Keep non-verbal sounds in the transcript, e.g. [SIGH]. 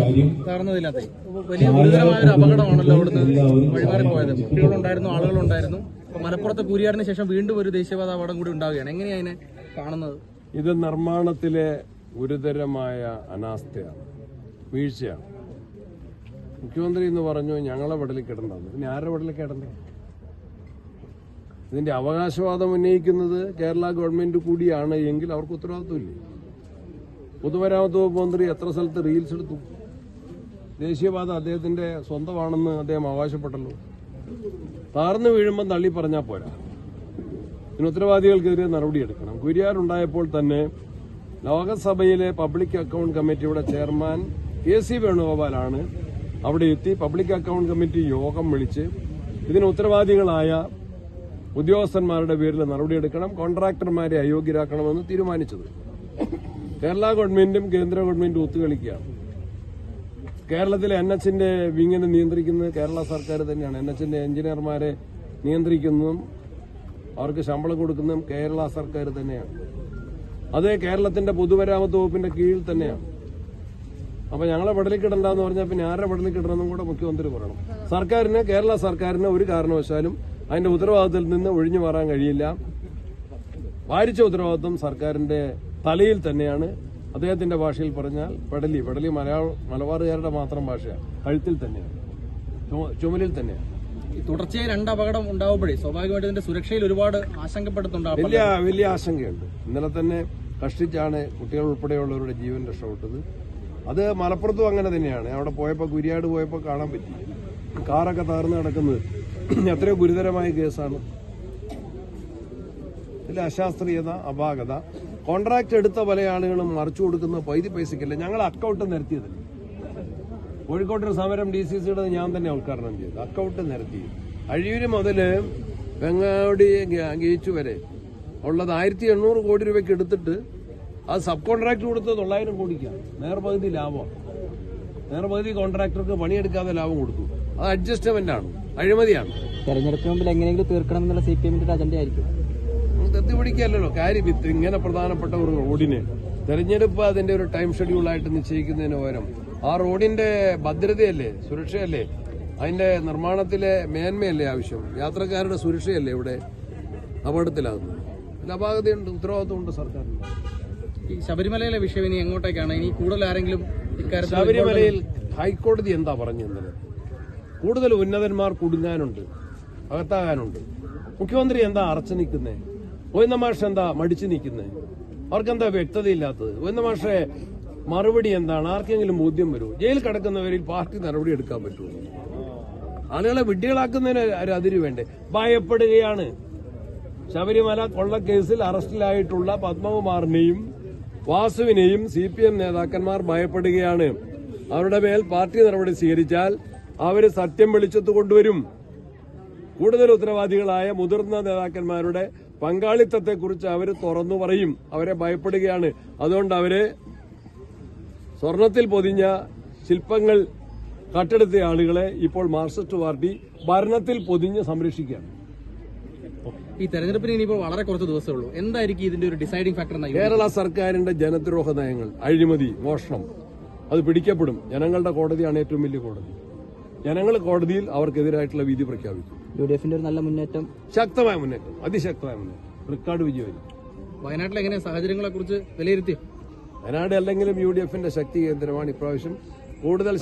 തകർന്നതിനകത്തെ വലിയ ഗുരുതരമായ ഒരു അപകടമാണല്ലോ അവിടുന്ന് വഴിമാറിപ്പോയത് കുട്ടികളുണ്ടായിരുന്നു ആളുകളുണ്ടായിരുന്നു. അപ്പൊ മലപ്പുറത്തെ കൂരിയാടിന് ശേഷം വീണ്ടും ഒരു ദേശീയപാത അപകടം കൂടി ഉണ്ടാവുകയാണ്. എങ്ങനെയാണ് അതിനെ കാണുന്നത്? ഇത് നിർമ്മാണത്തിലെ ഗുരുതരമായ അനാസ്ഥയാണ് വീഴ്ചയാണ്. മുഖ്യമന്ത്രി എന്ന് പറഞ്ഞു ഞങ്ങളെ വടലിൽ കിടണ്ടെന്ന് പിന്നെ ആരുടെ വടലിൽ കിടണ്ടേ ഇതിന്റെ അവകാശവാദം ഉന്നയിക്കുന്നത് കേരള ഗവൺമെന്റ് കൂടിയാണ് എങ്കിൽ അവർക്ക് ഉത്തരവാദിത്വമില്ലേ? പൊതുമരാമത്ത് വകുപ്പ് മന്ത്രി എത്ര സ്ഥലത്ത് റീൽസ് എടുത്തു? ദേശീയപാത അദ്ദേഹത്തിന്റെ സ്വന്തമാണെന്ന് അദ്ദേഹം അവകാശപ്പെട്ടല്ലോ. താർന്നു വീഴുമ്പോൾ തള്ളി പറഞ്ഞാൽ പോരാ. ഇതിന് ഉത്തരവാദികൾക്കെതിരെ നടപടിയെടുക്കണം കുര്യാറുണ്ടായപ്പോൾ തന്നെ ലോകസഭയിലെ പബ്ലിക് അക്കൗണ്ട് കമ്മിറ്റിയുടെ ചെയർമാൻ കെ സി വേണുഗോപാലാണ് അവിടെ എത്തി പബ്ലിക് അക്കൗണ്ട് കമ്മിറ്റി യോഗം വിളിച്ച് ഇതിന് ഉത്തരവാദികളായ ഉദ്യോഗസ്ഥന്മാരുടെ പേരിൽ നടപടിയെടുക്കണം കോൺട്രാക്ടർമാരെ അയോഗ്യരാക്കണമെന്ന് തീരുമാനിച്ചത്. കേരള ഗവൺമെന്റും കേന്ദ്ര ഗവൺമെന്റും ഒത്തുകളിക്കുകയാണ്. കേരളത്തിലെ എൻ എച്ചിന്റെ വിങ്ങിനെ നിയന്ത്രിക്കുന്നത് കേരള സർക്കാർ തന്നെയാണ്. എൻ എച്ചിന്റെ എഞ്ചിനീയർമാരെ നിയന്ത്രിക്കുന്നതും അവർക്ക് ശമ്പളം കൊടുക്കുന്നതും കേരള സർക്കാർ തന്നെയാണ്. അത് കേരളത്തിന്റെ പൊതുമരാമത്ത് വകുപ്പിന്റെ കീഴിൽ തന്നെയാണ്. അപ്പൊ ഞങ്ങളെ പടലിൽ കിടണ്ടെന്ന് പറഞ്ഞാൽ പിന്നെ ആരുടെ പടലിൽ കിടണമെന്നും കൂടെ മുഖ്യമന്ത്രി പറയണം. സർക്കാരിന് കേരള സർക്കാരിന് ഒരു കാരണവശാലും അതിന്റെ ഉത്തരവാദിത്തത്തിൽ നിന്ന് ഒഴിഞ്ഞു മാറാൻ കഴിയില്ല. വാരിച്ച ഉത്തരവാദിത്വം സർക്കാരിന്റെ തലയിൽ തന്നെയാണ്. അദ്ദേഹത്തിന്റെ ഭാഷയിൽ പറഞ്ഞാൽ പെടലി പെടലി മലയാള മലബാറുകാരുടെ മാത്രം ഭാഷയാണ്. കഴുത്തിൽ തന്നെയാണ്. ചുമലിൽ തന്നെയാണ്. തുടർച്ചയായി രണ്ട് അപകടം ഉണ്ടാവുമ്പോഴേ സ്വാഭാവികമായിട്ട് ഇതിന്റെ സുരക്ഷയിൽ ഒരുപാട് ആശങ്കപ്പെടുന്നുണ്ട് വലിയ വലിയ ആശങ്കയുണ്ട്. ഇന്നലെ തന്നെ കഷ്ടിച്ചാണ് കുട്ടികൾ ഉൾപ്പെടെയുള്ളവരുടെ ജീവൻ രക്ഷപ്പെട്ടത്. അത് മലപ്പുറത്തും അങ്ങനെ തന്നെയാണ്. അവിടെ പോയപ്പോൾ കുരിയാട് പോയപ്പോൾ കാണാൻ പറ്റി. കാറൊക്കെ തകർന്ന് കിടക്കുന്നത് [CLEARS THROAT] എത്രയോ ഗുരുതരമായ കേസാണ്. ഇതിൽ അശാസ്ത്രീയത അപാകത. കോൺട്രാക്ട് എടുത്ത പല ആളുകളും മറിച്ചു കൊടുക്കുന്ന പൈതി പൈസക്കില്ല ഞങ്ങൾ അക്കൗണ്ട് നിരത്തിയതല്ല കോഴിക്കോട്ടൊരു സമരം ഡി സി സിയുടെ ഞാൻ തന്നെ ഉദ്ഘാടനം ചെയ്തു. അക്കൗണ്ട് നിരത്തി. അഴിയൂര് മുതൽ വെങ്ങാടി ഗേച്ചു വരെ ഉള്ളത് ആയിരത്തി എണ്ണൂറ് കോടി രൂപയ്ക്ക് എടുത്തിട്ട് അത് സബ് കോൺട്രാക്ട് കൊടുത്ത് തൊള്ളായിരം കോടിക്കാണ് നേർപകുതി ലാഭം നേർപകുതി കോൺട്രാക്ടർക്ക് പണിയെടുക്കാതെ ലാഭം കൊടുത്തു. അത് അഡ്ജസ്റ്റ്മെന്റ് ആണ്. അഴിമതിയാണ്. തെരഞ്ഞെടുപ്പിന് മുമ്പിൽ എങ്ങനെയെങ്കിലും തീർക്കണം എന്നുള്ള സി പി എമ്മിന്റെ അജണ്ട ആയിരിക്കും പിടിക്കല്ലോ കാര്യം ഇത് ഇങ്ങനെ പ്രധാനപ്പെട്ട ഒരു റോഡിന് തെരഞ്ഞെടുപ്പ് അതിന്റെ ഒരു ടൈം ഷെഡ്യൂൾ ആയിട്ട് നിശ്ചയിക്കുന്നതിന് പകരം ആ റോഡിന്റെ ഭദ്രതയല്ലേ സുരക്ഷയല്ലേ അതിന്റെ നിർമ്മാണത്തിലെ മേന്മയല്ലേ ആവശ്യം? യാത്രക്കാരുടെ സുരക്ഷയല്ലേ ഇവിടെ അപകടത്തിലാകുന്നത്? അതിൽ അപാകതയുണ്ട് ഉത്തരവാദിത്വമുണ്ട് സർക്കാരിന്. ഈ ശബരിമലയിലെ വിഷയം ഇനി എങ്ങോട്ടേക്കാണ്? ഇനി കൂടുതൽ ആരെങ്കിലും ശബരിമലയിൽ ഹൈക്കോടതി എന്താ പറഞ്ഞു ഇന്നലെ? കൂടുതൽ ഉന്നതന്മാർ കുടുങ്ങാനുണ്ട് അകത്താകാനുണ്ട്. മുഖ്യമന്ത്രി എന്താ അറച്ചു നിൽക്കുന്നേ ഗോവിന്ദ മാഷ് എന്താ മടിച്ചു നിൽക്കുന്നത് അവർക്കെന്താ വ്യക്തതയില്ലാത്തത്? ഒന്ന മാഷെ മറുപടി എന്താണ്? ആർക്കെങ്കിലും ബോധ്യം വരുമോ? ജയിൽ കിടക്കുന്നവരിൽ പാർട്ടി നടപടി എടുക്കാൻ പറ്റുമോ? ആളുകളെ വിഡ്ഢികളാക്കുന്നതിന് ഒരു അതിര് വേണ്ടേ? ഭയപ്പെടുകയാണ്. ശബരിമല കൊള്ളക്കേസിൽ അറസ്റ്റിലായിട്ടുള്ള പത്മകുമാറിനെയും വാസുവിനെയും സി പി എം നേതാക്കന്മാർ ഭയപ്പെടുകയാണ്. അവരുടെ മേൽ പാർട്ടി നടപടി സ്വീകരിച്ചാൽ അവർ സത്യം വെളിച്ചത്ത് കൊണ്ടുവരും. കൂടുതൽ ഉത്തരവാദികളായ മുതിർന്ന നേതാക്കന്മാരുടെ പങ്കാളിത്തത്തെക്കുറിച്ച് അവർ തുറന്നു പറയും അവരെ ഭയപ്പെടുകയാണ്. അതുകൊണ്ട് അവർ സ്വർണത്തിൽ പൊതിഞ്ഞ ശില്പങ്ങൾ കട്ടെടുത്ത ആളുകളെ ഇപ്പോൾ മാർക്സിസ്റ്റ് പാർട്ടി ഭരണത്തിൽ പൊതിഞ്ഞ് സംരക്ഷിക്കുകയാണ്. ഈ തെരഞ്ഞെടുപ്പിന് ഇനിയിപ്പോൾ വളരെ കുറച്ച് ദിവസമേ ഉള്ളൂ എന്തായിരിക്കും ഇതിന്റെ ഒരു ഡിസൈഡിംഗ് ഫാക്ടർ കേരള സർക്കാരിന്റെ ജനദ്രോഹ നയങ്ങൾ അഴിമതി മോഷണം അത് പിടിക്കപ്പെടും. ജനങ്ങളുടെ കോടതിയാണ് ഏറ്റവും വലിയ കോടതി. ജനങ്ങൾ കോടതിയിൽ അവർക്കെതിരായിട്ടുള്ള വിധി പ്രഖ്യാപിക്കും. യു ഡി എഫിന്റെ ഒരു നല്ല മുന്നേറ്റം. ശക്തമായ മുന്നേറ്റം. അതിശക്തമായ മുന്നേറ്റം. റെക്കോർഡ് വിജയമായിരിക്കും വയനാട്ടിൽ എങ്ങനെ സാഹചര്യങ്ങളെ കുറിച്ച് വിലയിരുത്തി വയനാട് അല്ലെങ്കിലും യു ഡി എഫിന്റെ ശക്തി കേന്ദ്രമാണ് ഇപ്രാവശ്യം കൂടുതൽ